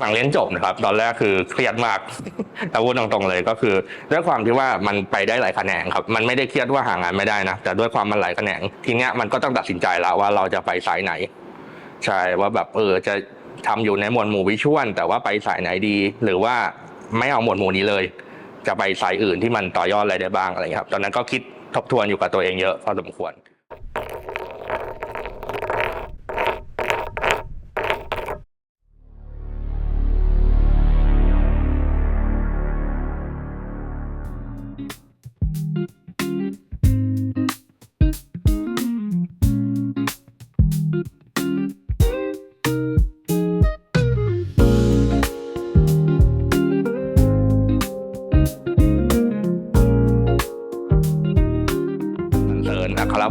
หลังเรียนจบนะครับ ตอนแรกคือเครียดมากถ้าพูดตรงๆเลยก็คือด้วยความที่ว่ามันไปได้หลายแขนงครับ มันไม่ได้เครียดว่าหางานไม่ได้นะ แต่ด้วยความมันหลายแขนง ทีเนี้ยมันก็ต้องตัดสินใจแล้วว่าเราจะไปสายไหน ใช่ว่าแบบเออจะทำอยู่ในหมวดหมู่วิชวลแต่ว่าไปสายไหนดี หรือว่าไม่เอาหมวดหมู่นี้เลย จะไปสายอื่นที่มันต่อยอดอะไรได้บ้างอะไรอย่างนี้ครับ ตอนนั้นก็คิดทบทวนอยู่กับตัวเองเยอะพอสมควร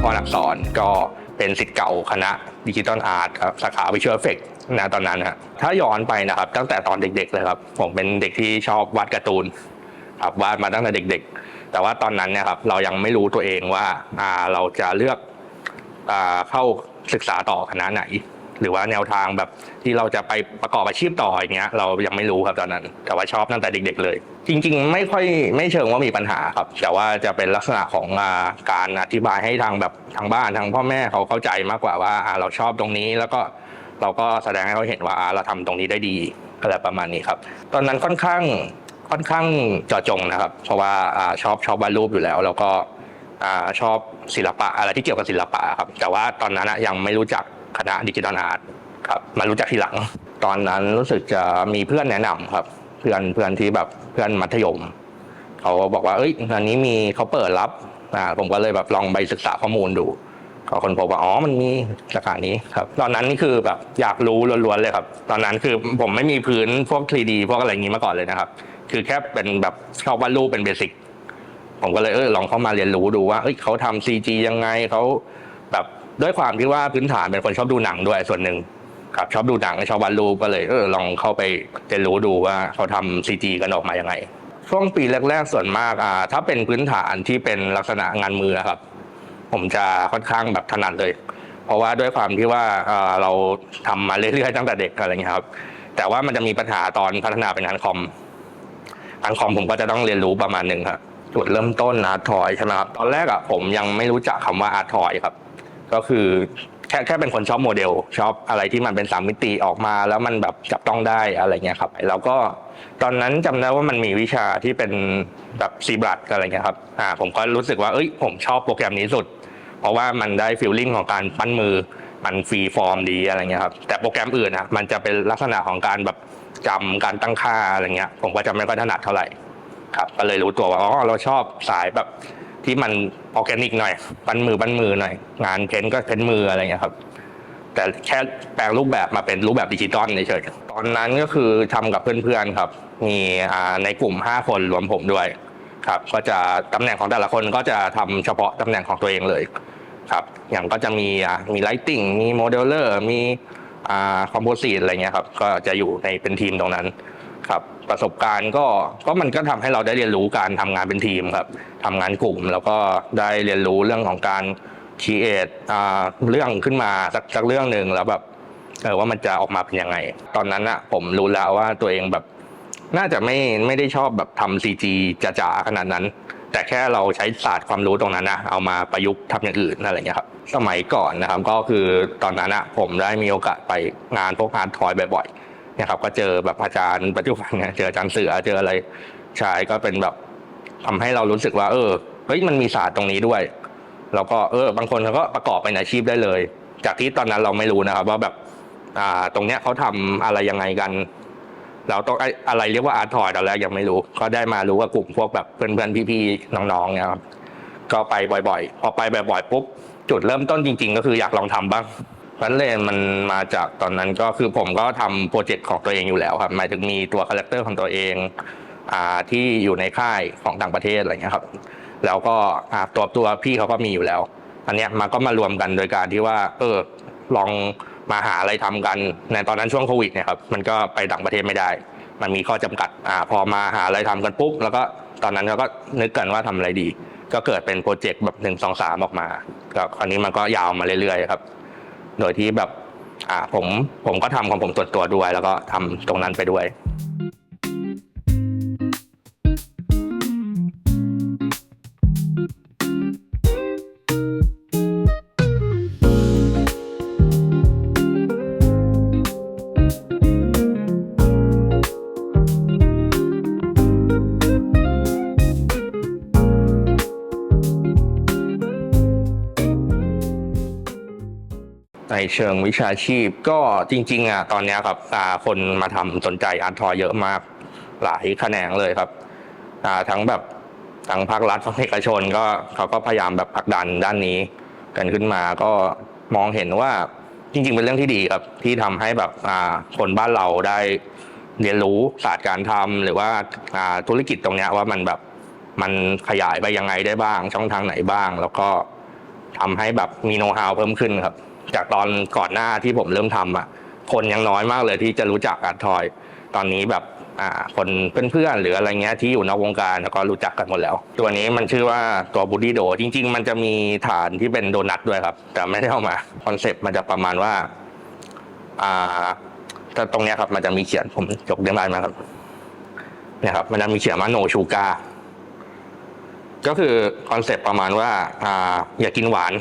พรอักษรก็เป็นสิทธิ์เก่าคณะดิจิตอลอาร์ตครับสาขาวิชวลเอฟเฟกนะตอนนั้นฮะถ้าย้อนไปนะครับ ตั้งแต่ตอนเด็ก ๆ เลยครับ ผมเป็นเด็กที่ชอบวาดการ์ตูนครับวาดมาตั้งแต่เด็ก ๆ แต่ว่าตอนนั้นเนี่ยครับเรายังไม่รู้ตัวเองว่าเราจะเลือกอเข้าศึกษาต่อคณะไหน หรือว่าแนวทางแบบที่เราจะไปประกอบอาชีพต่ออย่างเงี้ยเรายังไม่รู้ครับตอนนั้น แต่ว่าชอบตั้งแต่เด็ก ๆ เลย จริง ๆ ไม่ค่อยไม่เชิงว่ามีปัญหาครับ แต่ว่าจะเป็นลักษณะของอการอธิบายให้ทางแบบทางบ้านทางพ่อแม่เขาเข้าใจมากกว่าว่าเราชอบตรงนี้แล้วก็เราก็แสดงให้เขาเห็นว่าเราทำตรงนี้ได้ดีอะไรประมาณนี้ครับ ตอนนั้นค่อนข้างค่อนข้างเจาะจงนะครับ เพราะว่าอชอบชอบวาดรูปอยู่แล้ว แล้วก็อชอบศิลปะอะไรที่เกี่ยวกับศิลปะครับ แต่ว่าตอนนั้นยังไม่รู้จัก คณะดิจิทัลอาร์ตครับมารู้จักทีหลัง ตอนนั้นรู้สึกจะมีเพื่อนแนะนำครับ เพื่อนเพื่อนที่แบบเพื่อนมัธยมเขาบอกว่าเอ้ยอันนี้มีเขาเปิดรับอ่าผมก็เลยแบบลองไปศึกษาข้อมูลดูก็คนพบว่าอ๋อมันมีสาขานี้ครับ ตอนนั้นนี่คือแบบอยากรู้ล้วนๆเลยครับ ตอนนั้นคือผมไม่มีพื้นพวก 3D พวกอะไรอย่างนี้มาก่อนเลยนะครับ คือแค่เป็นแบบชอบวาดรูปเป็นเบสิกผมก็เลยเออลองเข้ามาเรียนรู้ดูว่าเอ้ยเขาทำ CG ยังไงเขาแบบ ด้วยความที่ว่าพื้นฐานเป็นคนชอบดูหนังด้วยส่วนหนึ่งครับชอบดูหนังชอบวาดรูปก็เลยเออลองเข้าไปเรียนรู้ดูว่าเขาทำ CG กันออกมายังไง ช่วงปีแรกๆส่วนมากอ่าถ้าเป็นพื้นฐานที่เป็นลักษณะงานมือครับ ผมจะค่อนข้างแบบถนัดเลย เพราะว่าด้วยความที่ว่าเอ่อเราทำมาเรื่อยๆตั้งแต่เด็กอะไรเงี้ยครับ แต่ว่ามันจะมีปัญหาตอนพัฒนาเป็นงานคอมงานคอมผมก็จะต้องเรียนรู้ประมาณหนึ่งครับจุดเริ่มต้นอาร์ทอยใช่ไหมครับตอนแรกอะผมยังไม่รู้จักคำว่าอาร์ทอยครับ ก็คือแค่แค่เป็นคนชอบโมเดลชอบอะไรที่มันเป็นสามมิติออกมา แล้วมันแบบจับต้องได้อะไรเงี้ยครับแล้วก็ตอนนั้นจำได้ว่ามันมีวิชาที่เป็นแบบซีบลัดอะไรเงี้ยครับอ่าผมก็รู้สึกว่าเอ้ยผมชอบโปรแกรมนี้สุด เพราะว่ามันได้ฟีลลิ่งของการปั้นมือมันฟรีฟอร์มดีอะไรเงี้ยครับแต่โปรแกรมอื่นอะมันจะเป็นลักษณะของการแบบจำการตั้งค่าอะไรเงี้ย ผมก็จะไม่ค่อยถนัดเท่าไหร่ครับ ก็เลยรู้ตัวว่าอ๋อเราชอบสายแบบ ที่มันออแกนิกหน่อยปั้นมือปั้นมือหน่อย งานเพ้นท์ก็เพ้นท์มืออะไรเงี้ยครับ แต่แค่แปลงรูปแบบมาเป็นรูปแบบดิจิตอลเฉยๆตอนนั้นก็คือทำกับเพื่อนๆครับ มีในกลุ่ม 5 คนรวมผมด้วยครับ ก็จะตำแหน่งของแต่ละคนก็จะทำเฉพาะตำแหน่งของตัวเองเลยครับอย่างก็จะมีมีไลติงมีโมเดลเลอร์มีอ่าคอมโพสิตอะไรเงี้ยครับก็จะอยู่ในเป็นทีมตรงนั้นครับ ประสบการณ์ก็ก็มันก็ทำให้เราได้เรียนรู้การทำงานเป็นทีมครับทำงานกลุ่ม แล้วก็ได้เรียนรู้เรื่องของการคีเอทเรื่องขึ้นมาสักสักเรื่องหนึ่งแล้วแบบเออว่ามันจะออกมาเป็นยังไง ตอนนั้นอะผมรู้แล้วว่าตัวเองแบบน่าจะไม่ไม่ได้ชอบแบบทำซีจีจ๋าๆขนาดนั้น แต่แค่เราใช้ศาสตร์ความรู้ตรงนั้นนะเอามาประยุกต์ทำอย่างอื่นอะไรอย่างเงี้ยครับสมัยก่อนนะครับก็คือตอนนั้นอะผมได้มีโอกาสไปงานพวกงานทอยบ่อยๆ นะครับก็เจอแบบอาจารย์ปัจจุบันเนี่ยเจออาจารย์เสือเจออะไรใช่ก็เป็นแบบทำให้เรารู้สึกว่า เออเฮ้ยมันมีศาสตร์ตรงนี้ด้วย แล้วก็เออบางคนเขาก็ประกอบเป็นอาชีพได้เลย จากที่ตอนนั้นเราไม่รู้นะครับว่าแบบอ่าตรงเนี้ยเขาทำอะไรยังไงกัน เราต้องไออะไรเรียกว่าอาร์ทอยตอนแรกยังไม่รู้ ก็ได้มารู้กับกลุ่มพวกแบบเพื่อนๆพี่ๆน้องๆเนี่ยครับก็ไปบ่อย ๆ พอไปบ่อยๆปุ๊บจุดเริ่มต้นจริง ๆ ก็คืออยากลองทำบ้าง นั้นเลยมันมาจากตอนนั้นก็คือผมก็ทำโปรเจกต์ของตัวเองอยู่แล้วครับหมายถึงมีตัวคาแรคเตอร์ของตัวเองอ่าที่อยู่ในค่ายของต่างประเทศอะไรเงี้ยครับ แล้วก็อ่าตัวตัวพี่เขาก็มีอยู่แล้ว อันเนี้ยมันก็มารวมกันโดยการที่ว่า เออลองมาหาอะไรทำกัน ในตอนนั้นช่วงโควิดเนี่ยครับมันก็ไปต่างประเทศไม่ได้ มันมีข้อจำกัดอ่าพอมาหาอะไรทำกันปุ๊บแล้วก็ตอนนั้นเราก็นึกกันว่าทำอะไรดี ก็เกิดเป็นโปรเจกต์แบบหนึ่งสองสามออกมาก็คราวนี้มันก็ยาวมาเรื่อยๆครับ โดยที่แบบ อ่าผมผมก็ทำของผมส่วนตัวด้วย แล้วก็ทำตรงนั้นไปด้วย เชิงวิชาชีพ ก็จริงๆอะตอนนี้ครับคนมาทำสนใจอาร์ทอยเยอะมากหลายแขนงเลยครับทั้งแบบทั้งภาครัฐภาคเอกชนก็เขาก็พยายามแบบผลักดันด้านนี้ กันขึ้นมาก็มองเห็นว่าจริง ๆ เป็นเรื่องที่ดีครับที่ทำให้แบบคนบ้านเราได้เรียนรู้ศาสตร์การทำหรือว่าธุรกิจตรงนี้ว่ามันแบบมันขยายไปยังไงได้บ้าง ช่องทางไหนบ้าง แล้วก็ทำให้แบบมีโน้ตฮาวเพิ่มขึ้นครับ จากตอนก่อนหน้าที่ผมเริ่มทำอะคนยังน้อยมากเลยที่จะรู้จักอาร์ตทอย ตอนนี้แบบอ่าคนเพื่อนๆหรืออะไรเงี้ยที่อยู่นอกวงการก็รู้จักกันหมดแล้ว ตัวนี้มันชื่อว่าตัวบูดี้โด จริง ๆ มันจะมีฐานที่เป็นโดนัทด้วยครับ แต่ไม่ได้เอามาคอนเซปต์มันจะประมาณว่าอ่าแต่ตรงเนี้ยครับมันจะมีเขียนผมยกเดมไลน์มาครับเนี่ยครับมันจะมีเขียนว่าโนชูกาก็คือคอนเซปต์ประมาณว่าอ่าอย่ากินหวาน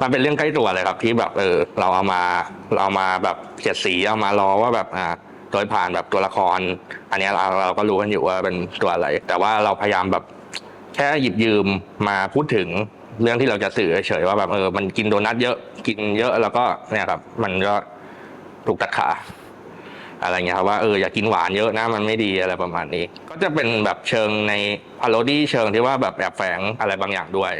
มันเป็นเรื่องใกล้ตัวเลยครับที่แบบเออเราเอามาเราเอามาแบบเขียดสีเอามาล้อว่าแบบอ่าโดยผ่านแบบตัวละคร อันนี้เราเราก็รู้กันอยู่ว่าเป็นตัวอะไร แต่ว่าเราพยายามแบบแค่หยิบยืมมาพูดถึงเรื่องที่เราจะสื่อเฉยๆว่าแบบเออมันกินโดนัทเยอะกินเยอะแล้วก็เนี่ยครับ มันก็ถูกตัดขาอะไรเงี้ยครับว่าเอออย่ากินหวานเยอะนะมันไม่ดีอะไรประมาณนี้ ก็จะเป็นแบบเชิงในพาโรดี้เชิงที่ว่าแบบแอบแฝงอะไรบางอย่างด้วย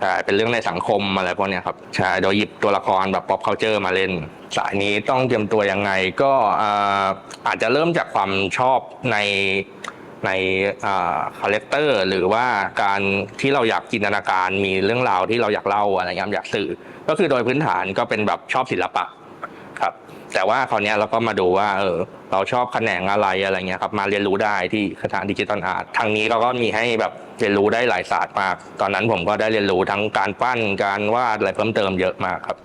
ใช่เป็นเรื่องในสังคมอะไรพวกเนี้ยครับใช่โดยหยิบตัวละครแบบ pop culture มาเล่น สายนี้ต้องเตรียมตัวยังไงก็อาอาจจะเริ่มจากความชอบในในคาแรคเตอร์หรือว่าการที่เราอยากจินตนาการมีเรื่องราวที่เราอยากเล่าอะไรเงี้ยอยากสื่อ ก็คือโดยพื้นฐานก็เป็นแบบชอบศิลปะครับ แต่ว่าคราวนี้เราก็มาดูว่าเออ เราชอบแขนงอะไรอะไรเงี้ยครับมาเรียนรู้ได้ที่คณะดิจิทัลอาร์ตทางนี้เราก็มีให้แบบเรียนรู้ได้หลายศาสตร์มาก ตอนนั้นผมก็ได้เรียนรู้ทั้งการปั้นการวาดอะไรเพิ่มเติมเยอะมากครับ